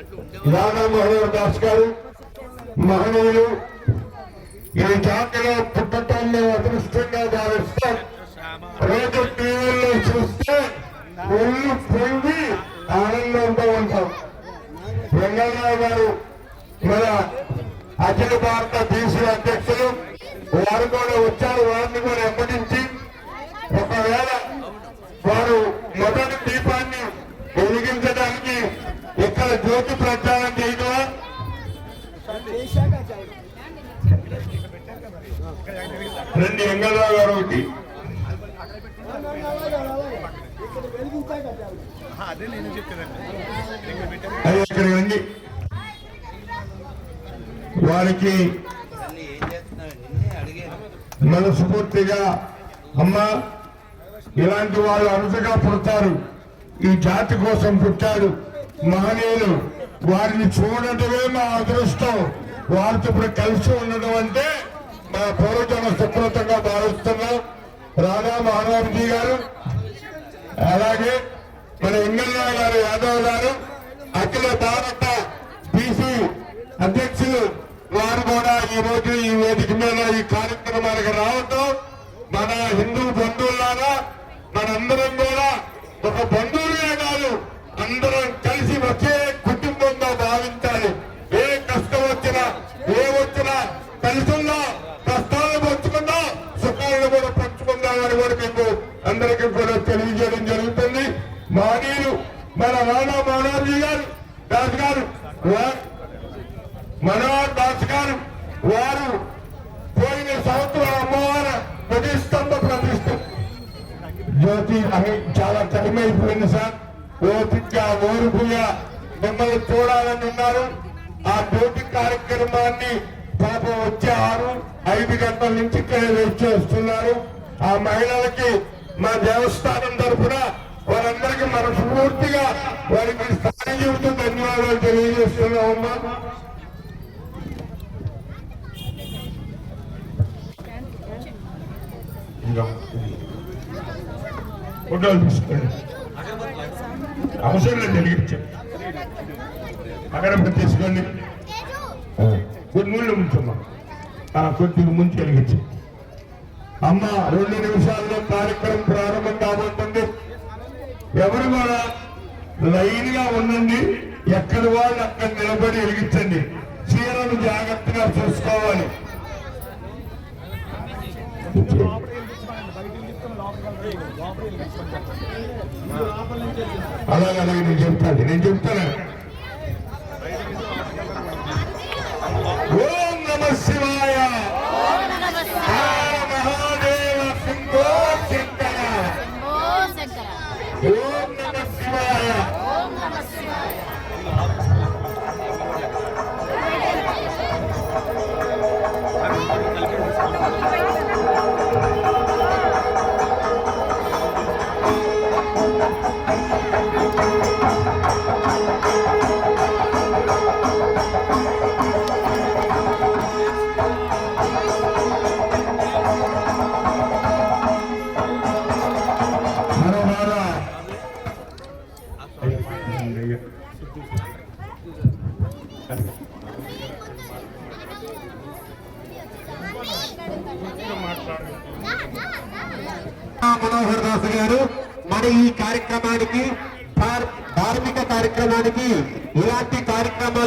రాధామోహన్ దాస్ గారు మహనీయులు ఈ జాతిలో పుట్టటాన్ని అదృష్టంగా భావిస్తాం. రోజు టీవీలో చూస్తే ఒళ్ళు పొంగి ఆనందంతో ఉంటాం. వెంగళరావు గారు మన అఖిల భారత బీసీ అధ్యక్షులు వారు కూడా వచ్చారు వారిని కూడా ఎప్పటించి. ఒకవేళ వారు మొదటి దీప రెండు ఎంగళరావు గారు ఒకటి. రండి. వారికి మనస్ఫూర్తిగా అమ్మా ఇలాంటి వాళ్ళు అరుదుగా పుడతారు. ఈ జాతి కోసం పుట్టాడు మహనీయులు. వారిని చూడటమే మా అదృష్టం. వారితో ఇప్పుడు కలిసి ఉండడం అంటే మా పూర్వజన సుకృతంగా భావిస్తున్నాం రాధా మహారాజీ గారు అలాగే మన ఎమ్మెల్యే గారు యాదవ్ గారు అఖిల భారత బీసీ అధ్యక్షులు వారు కూడా ఈ రోజు ఈ వేదిక మీద ఈ కార్యక్రమానికి రావటం మన హిందూ బంధువులాగా మనందరం కూడా ఒక బంధువులే కాదు అందరం కలిసి ఒకే కుటుంబంగా భావించాలి ఏ కష్టం వచ్చినా ఏ వచ్చినా కలిసిన్నా కష్టాలను పంచుకున్నా సుఖాలను కూడా పంచుకుందామని కూడా మీకు అందరికీ కూడా తెలియజేయడం జరుగుతుంది. మానీయులు మన రాణా మోనార్జీ గారు దాస్ గారు మనోహర్ దాస్ గారు వారు పోయిన సంవత్సరం అమ్మవారు ప్రతిష్టంభ ప్రతిష్ట జ్యోతి అని చాలా టైం సార్. ఓపిక ఓర్పుగా మిమ్మల్ని చూడాలని ఉన్నారు. ఆ జ్యోతి కార్యక్రమాన్ని పాపం వచ్చే ఆరు ఐదు గంటల నుంచి ఇక్కడ వేచి వస్తున్నారు ఆ మహిళలకి మా దేవస్థానం తరఫున వారందరికీ మనస్ఫూర్తిగా వారికి స్థాయి జీవితం ధన్యవాదాలు తెలియజేస్తున్నామమ్మా. ఫోటోలు తీసుకోండి. అవసరం లేదు వెలిగించండి అగరబత్తి తీసుకోండి. కొన్ని ముంచమ్మా ఆ, కొద్దిగా ముంచి వెలిగించి అమ్మ రెండు నిమిషాల్లో కార్యక్రమం ప్రారంభం కాబోతుంది. ఎవరు కూడా లైన్గా ఉండండి ఎక్కడ వాళ్ళు అక్కడ నిలబడి వెలిగించండి చీరను జాగ్రత్తగా చూసుకోవాలి. అలాగే అలాగే నేను చెప్తాను నేను చెప్తాను.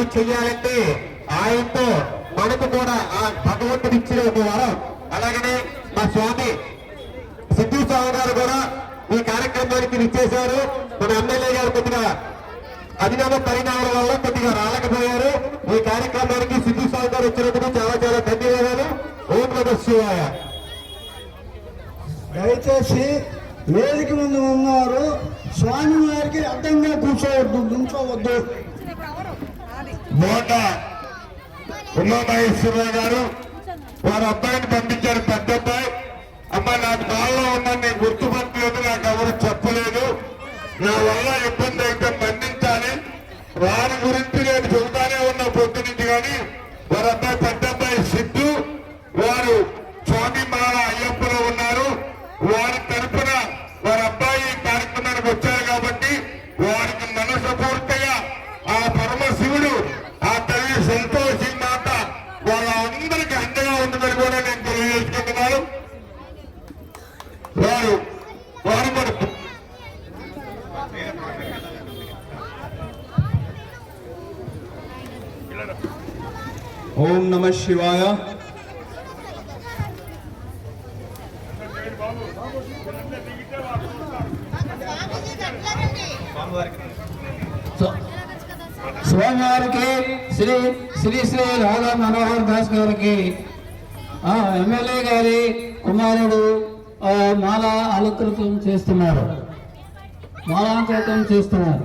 కార్యాలు చేయాలంటే ఆయనతో మనకు కూడా ఆ భగవంతుడు ఇచ్చిన ఒక వరం. అలాగనే మా స్వామి సిద్ధు స్వామి గారు కూడా ఈ కార్యక్రమానికి ఇచ్చేశారు మన ఎమ్మెల్యే గారు కొద్దిగా అధినామ పరిణామాల వల్ల కొద్దిగా రాలేకపోయారు. ఈ కార్యక్రమానికి సిద్ధు స్వామి గారు వచ్చినందుకు చాలా చాలా ధన్యవాదాలు. ఓం నమ దయచేసి వేదిక ముందు ఉన్నారు. స్వామి వారికి అడ్డంగా కూర్చోవద్దు నుంచోవద్దు. మోట ఉమామహేశ్వరరావు గారు వారి అబ్బాయిని పంపించారు పెద్ద అబ్బాయి. అమ్మ నాకు బాల్లో ఉన్నాను నేను గుర్తుపట్టలేదు నాకు ఎవరు చెప్పలేదు. నా వల్ల ఇబ్బంది అయితే మన్నించాలి. వారి గురించి నేను చెబుతానే ఉన్నా పొద్దు నుంచి కానీ వారి అబ్బాయి పెద్ద అబ్బాయి సిద్ధు వారు స్వామి మాల అయ్యప్పలో ఉన్నారు వారి తరపున వారి అబ్బాయి ఈ కార్యక్రమానికి వచ్చారు కాబట్టి వారికి మనస్ఫూర్తిగా ఆ పరమశివ ఓం నమ శివాయ. స్వామివారికి శ్రీ శ్రీ శ్రీ రాధా మనోహర్ దాస్ గారికి ఎమ్మెల్యే గారి కుమారుడు మాల అలంకృతం చేస్తున్నారు. మాలాంకృతం చేస్తున్నారు.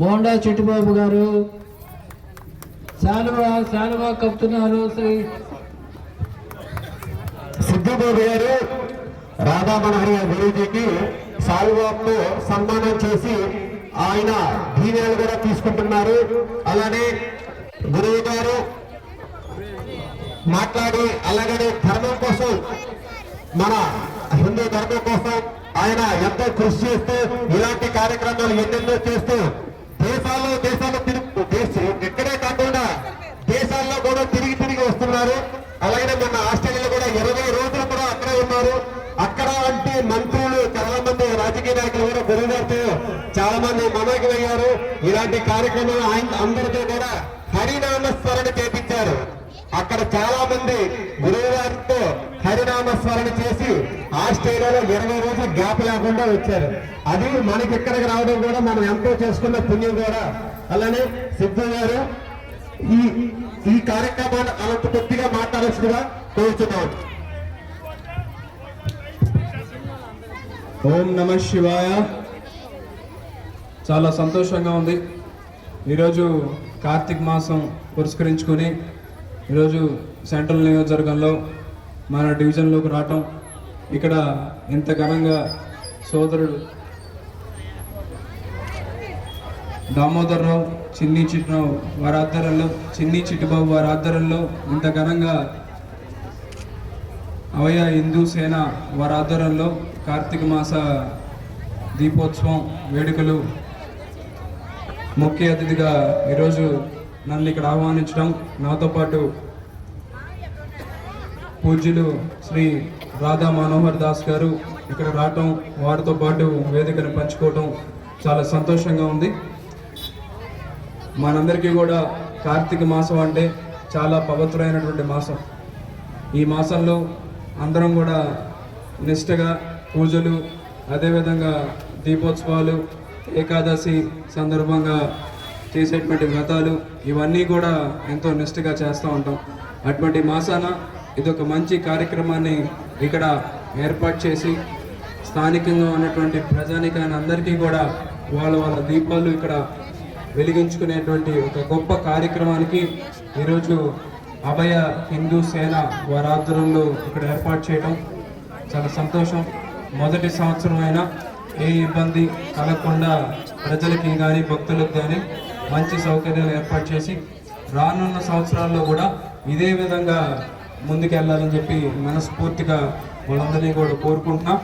బోండా చిట్టుబాబు గారు శాలువా శాలువా కప్పుతున్నారు శ్రీ సిద్ధిబాబు గారు రాధా మనహరి గురూజీకి గురుజీకి సన్మానం చేసి ఆయన దీవెనలు కూడా తీసుకుంటున్నారు. అలానే గురువు గారు మాట్లాడి అలాగనే ధర్మం కోసం మన హిందూ ధర్మం కోసం ఆయన ఎంతో కృషి చేస్తూ ఇలాంటి కార్యక్రమాలు ఎన్నెన్నో చేస్తూ దేశాల్లో దేశాల్లో తిరుగు దేశం ఎక్కడే కాకుండా దేశాల్లో కూడా తిరిగి తిరిగి వస్తున్నారు అలాగే మన ఆస్ట్రేలియాలో కూడా ఇరవై రోజులు కూడా అక్కడే ఉన్నారు అక్కడ అంటే మంత్రులు చాలా మంది రాజకీయ నాయకులు కూడా గురుగారితో చాలా మంది మమేకమయ్యారు ఇలాంటి కార్యక్రమాలు ఆయన అందరితో కూడా హరినామ స్మరణ చేపించారు. అక్కడ చాలా మంది గురువు గారితో హరినామ స్మరణ చేసి ఆస్ట్రేలియాలో ఇరవై రోజులు గ్యాప్ లేకుండా వచ్చారు. అది మనకి ఇక్కడికి రావడం కూడా మనం ఎంతో చేసుకున్న పుణ్యం కూడా. అలానే సిద్ధు గారు ఈ ఈ కార్యక్రమాన్ని అంత కొద్దిగా మాట్లాడాల్సిందిగా కోరుతున్నాం ఓం నమ శివాయ. చాలా సంతోషంగా ఉంది. ఈరోజు కార్తీక మాసం పురస్కరించుకొని ఈరోజు సెంట్రల్ నియోజకవర్గంలో మన డివిజన్లోకి రావటం ఇక్కడ ఇంత ఘనంగా సోదరుడు దామోదర్రావు చిన్ని చిట్టిరావు వారి ఆధ్వర్యంలో చిన్ని చిట్టిబాబు వారి ఆధ్వర్యంలో ఇంత ఘనంగా అవయ హిందూ సేన వారి ఆధ్వర్యంలో కార్తీక మాస దీపోత్సవం వేడుకలు ముఖ్య అతిథిగా ఈరోజు నన్ను ఇక్కడ ఆహ్వానించడం నాతో పాటు పూజ్యులు శ్రీ రాధా మనోహర్ దాస్ గారు ఇక్కడ రావటం వారితో పాటు వేదికను పంచుకోవటం చాలా సంతోషంగా ఉంది. మనందరికీ కూడా కార్తీక మాసం అంటే చాలా పవిత్రమైనటువంటి మాసం. ఈ మాసంలో అందరం కూడా నిష్టగా పూజలు అదేవిధంగా దీపోత్సవాలు ఏకాదశి సందర్భంగా చేసేటువంటి వ్రతాలు ఇవన్నీ కూడా ఎంతో నిష్టగా చేస్తూ ఉంటాం. అటువంటి మాసాన ఇదొక మంచి కార్యక్రమాన్ని ఇక్కడ ఏర్పాటు చేసి స్థానికంగా ఉన్నటువంటి ప్రజానికాన్ని అందరికీ కూడా వాళ్ళ వాళ్ళ దీపాలు ఇక్కడ వెలిగించుకునేటువంటి ఒక గొప్ప కార్యక్రమానికి ఈరోజు అభయ హిందూ సేన వారి ఆధ్వర్యంలో ఇక్కడ ఏర్పాటు చేయడం చాలా సంతోషం. మొదటి సంవత్సరం అయినా ఏ ఇబ్బంది కలగకుండా ప్రజలకి కానీ భక్తులకు కానీ మంచి సౌకర్యాలు ఏర్పాటు చేసి రానున్న సంవత్సరాల్లో కూడా ఇదే విధంగా ముందుకెళ్ళాలని చెప్పి మనస్ఫూర్తిగా వాళ్ళందరినీ కూడా కోరుకుంటున్నాం.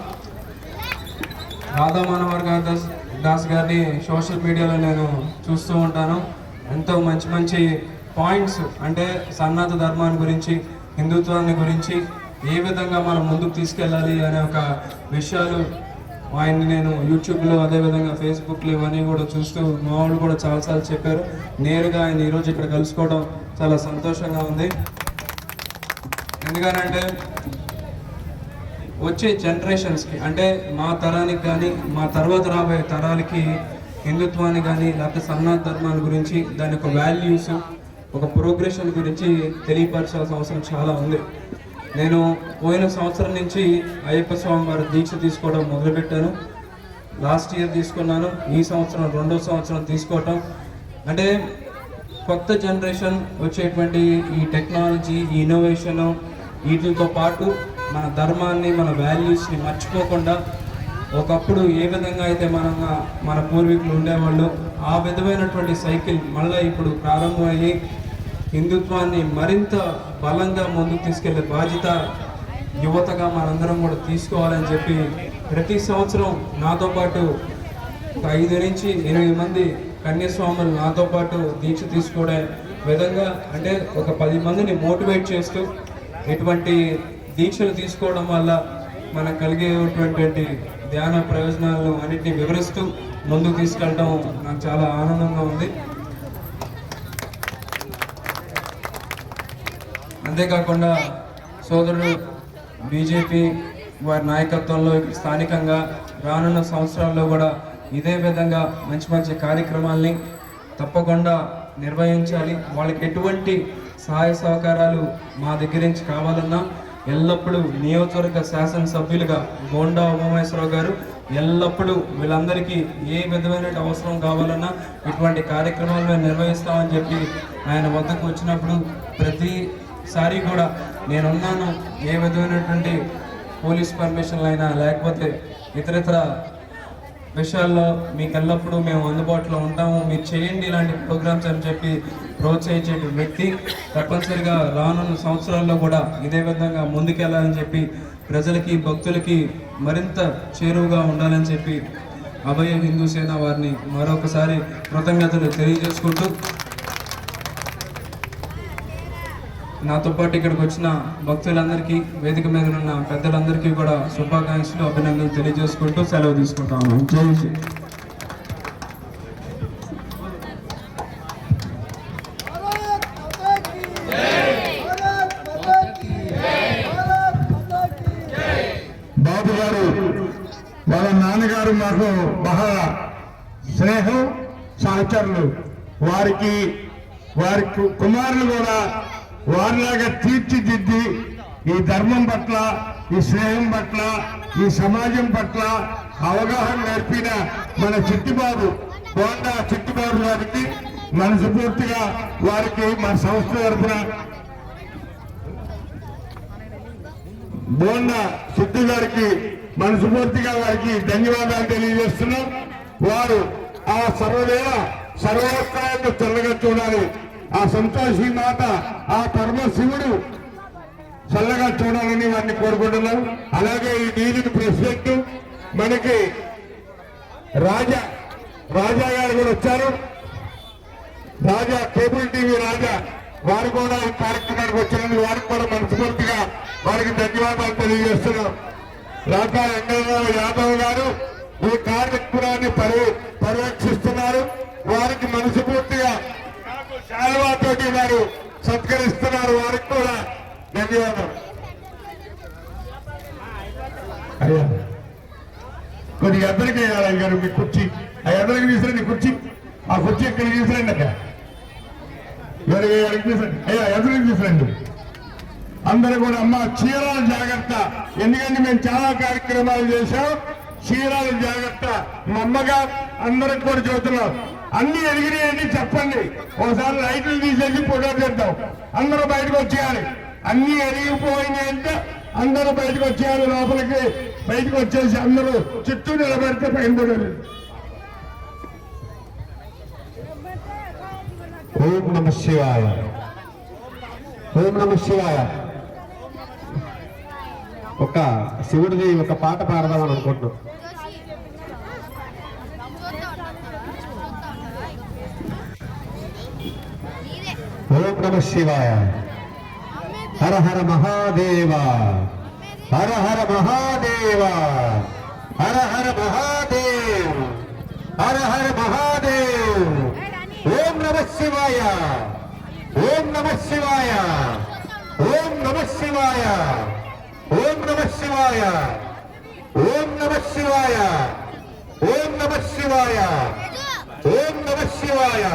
రాధా మనోహర్ గారి దాస్ దాస్ గారిని సోషల్ మీడియాలో నేను చూస్తూ ఉంటాను. ఎంతో మంచి మంచి పాయింట్స్ అంటే సన్నాత ధర్మాన్ని గురించి హిందుత్వాన్ని గురించి ఏ విధంగా మనం ముందుకు తీసుకెళ్ళాలి అనే ఒక విషయాలు ఆయన్ని నేను యూట్యూబ్లో అదేవిధంగా ఫేస్బుక్లో ఇవన్నీ కూడా చూస్తూ మా వాళ్ళు కూడా చాలాసార్లు చెప్పారు. నేరుగా ఆయన ఈరోజు ఇక్కడ కలుసుకోవడం చాలా సంతోషంగా ఉంది. ఎందుకనంటే వచ్చే జనరేషన్స్కి అంటే మా తరానికి కానీ మా తర్వాత రాబోయే తరాలకి హిందుత్వాన్ని కానీ లేకపోతే సన్నాత ధర్మాన్ని గురించి దాని యొక్క వాల్యూస్ ఒక ప్రోగ్రెషన్ గురించి తెలియపరచాల్సిన అవసరం చాలా ఉంది. నేను పోయిన సంవత్సరం నుంచి అయ్యప్ప స్వామి వారి దీక్ష తీసుకోవడం మొదలుపెట్టాను. లాస్ట్ ఇయర్ తీసుకున్నాను. ఈ సంవత్సరం రెండో సంవత్సరం తీసుకోవటం. అంటే కొత్త జనరేషన్ వచ్చేటువంటి ఈ టెక్నాలజీ ఈ ఇన్నోవేషన్ వీటితో పాటు మన ధర్మాన్ని మన వాల్యూస్ని మర్చిపోకుండా ఒకప్పుడు ఏ విధంగా అయితే మన మన పూర్వీకులు ఉండేవాళ్ళు ఆ విధమైనటువంటి సైకిల్ మళ్ళీ ఇప్పుడు ప్రారంభమయ్యి హిందుత్వాన్ని మరింత బలంగా ముందుకు తీసుకెళ్ళే బాధ్యత యువతగా మనందరం కూడా తీసుకోవాలని చెప్పి ప్రతి సంవత్సరం నాతో పాటు ఒక ఐదు నుంచి ఎనిమిది మంది కన్యాస్వాములు నాతో పాటు దీక్ష తీసుకోవడం విధంగా అంటే ఒక పది మందిని మోటివేట్ చేస్తూ ఇటువంటి దీక్షలు తీసుకోవడం వల్ల మనకు కలిగేటువంటి ధ్యాన ప్రయోజనాలను అన్నింటినీ వివరిస్తూ ముందుకు తీసుకెళ్ళడం నాకు చాలా ఆనందంగా ఉంది. అంతేకాకుండా సోదరుడు బీజేపీ వారి నాయకత్వంలో స్థానికంగా రానున్న సంవత్సరాల్లో కూడా ఇదే విధంగా మంచి మంచి కార్యక్రమాల్ని తప్పకుండా నిర్వహించాలి. వాళ్ళకి ఎటువంటి సహాయ సహకారాలు మా దగ్గర నుంచి కావాలన్నా ఎల్లప్పుడూ నియోజకవర్గ శాసనసభ్యులుగా గోండా ఉమామేశ్వరరావు గారు ఎల్లప్పుడూ వీళ్ళందరికీ ఏ విధమైన అవసరం కావాలన్నా ఇటువంటి కార్యక్రమాలు మేము నిర్వహిస్తామని చెప్పి ఆయన వద్దకు వచ్చినప్పుడు ప్రతి సారీ కూడా నేనున్నాను ఏ విధమైనటువంటి పోలీస్ పర్మిషన్లు అయినా లేకపోతే ఇతరితర విషయాల్లో మీకు ఎల్లప్పుడూ మేము అందుబాటులో ఉంటాము. మీరు చేయండి ఇలాంటి ప్రోగ్రామ్స్ అని చెప్పి ప్రోత్సహించే వ్యక్తి. తప్పనిసరిగా రానున్న సంవత్సరాల్లో కూడా ఇదే విధంగా ముందుకెళ్ళాలని చెప్పి ప్రజలకి భక్తులకి మరింత చేరువుగా ఉండాలని చెప్పి అభయ హిందూ సేన వారిని మరొకసారి కృతజ్ఞతలు తెలియజేసుకుంటూ నాతో పాటు ఇక్కడికి వచ్చిన భక్తులందరికీ వేదిక మీద ఉన్న పెద్దలందరికీ కూడా శుభాకాంక్షలు అభినందనలు తెలియజేసుకుంటూ సెలవు తీసుకుంటాము జై శ్రీ బాబు గారు వాళ్ళ నాన్నగారు మాకు బహళ స్నేహం సహచరులు. వారికి వారి కుమారులు కూడా వారిలాగా తీర్చిదిద్ది ఈ ధర్మం పట్ల ఈ స్నేహం పట్ల ఈ సమాజం పట్ల అవగాహన నేర్పిన మన చిట్టిబాబు బోండా చిట్టిబాబు గారికి మనస్ఫూర్తిగా వారికి మన సంస్థ తరఫున బోండా సిద్ధు గారికి మనస్ఫూర్తిగా వారికి ధన్యవాదాలు తెలియజేస్తున్నాం. వారు ఆ సర్వదేవ సర్వోత్సాయంతో తెల్లగా చూడాలి. ఆ సంతోషి మాత ఆ పరమశివుడు చల్లగా చూడాలని వారిని కోరుకుంటున్నాం. అలాగే ఈ నీటిని ప్రెసిడెంట్ మనకి రాజా రాజా గారు కూడా వచ్చారు. రాజా కేబుల్ టీవీ రాజా వారు కూడా ఈ కార్యక్రమానికి వచ్చినందుకు వారికి కూడా మనస్ఫూర్తిగా వారికి ధన్యవాదాలు తెలియజేస్తున్నాం. రాజా వెంకటరావు యాదవ్ గారు ఈ కార్యక్రమాన్ని పర్యవేక్షిస్తున్నారు వారికి మనస్ఫూర్తిగా శాల్వాతోటి వారు సత్కరిస్తున్నారు. వారికి కూడా ధన్యవాదాలు. అయ్యా కొన్ని ఎద్దరికి వేయాలి గారు మీ కుర్చీ. ఆ ఎద్దరికి తీసుకురండి కుర్చీ. ఆ కుర్చీ ఇక్కడ తీసుకురండి అక్కడ? తీసుకురండి అయ్యా ఎదురికి తీసుకురండి అందరూ కూడా అమ్మ చీరాల జాగ్రత్త. ఎందుకంటే మేము చాలా కార్యక్రమాలు చేశాం. చీరాల జాగ్రత్త. మా అమ్మగా అందరికి కూడా చెబుతున్నాం. అన్ని ఎదిగినాయని చెప్పండి. ఒకసారి లైట్లు తీసేసి ఫోటో చేద్దాం అందరూ బయటకు వచ్చేయాలి. అన్ని ఎరిగిపోయినాయి అంటే అందరూ బయటకు వచ్చేయాలి లోపలికి. బయటకు వచ్చేసి అందరూ చుట్టూ నిలబడితే పైన పడాలి ఓం నమ శివాయ. ఓం నమ శివాయ. ఒక శివుడిది ఒక పాట పాడదామని అనుకుంటున్నాం. ఓం నమ శివాయ. హర హర మహాదేవ. హర హర మహాదేవ. హర హర మహాదేవ్. హర హర మహాదేవ్. ఓం నమ శివాయ. ఓం నమ శివాయ. ఓం నమ శివాయ. ఓం నమ శివాయ. ఓం నమ శివాయ. ఓం నమ శివాయ. ఓం నమ శివాయ.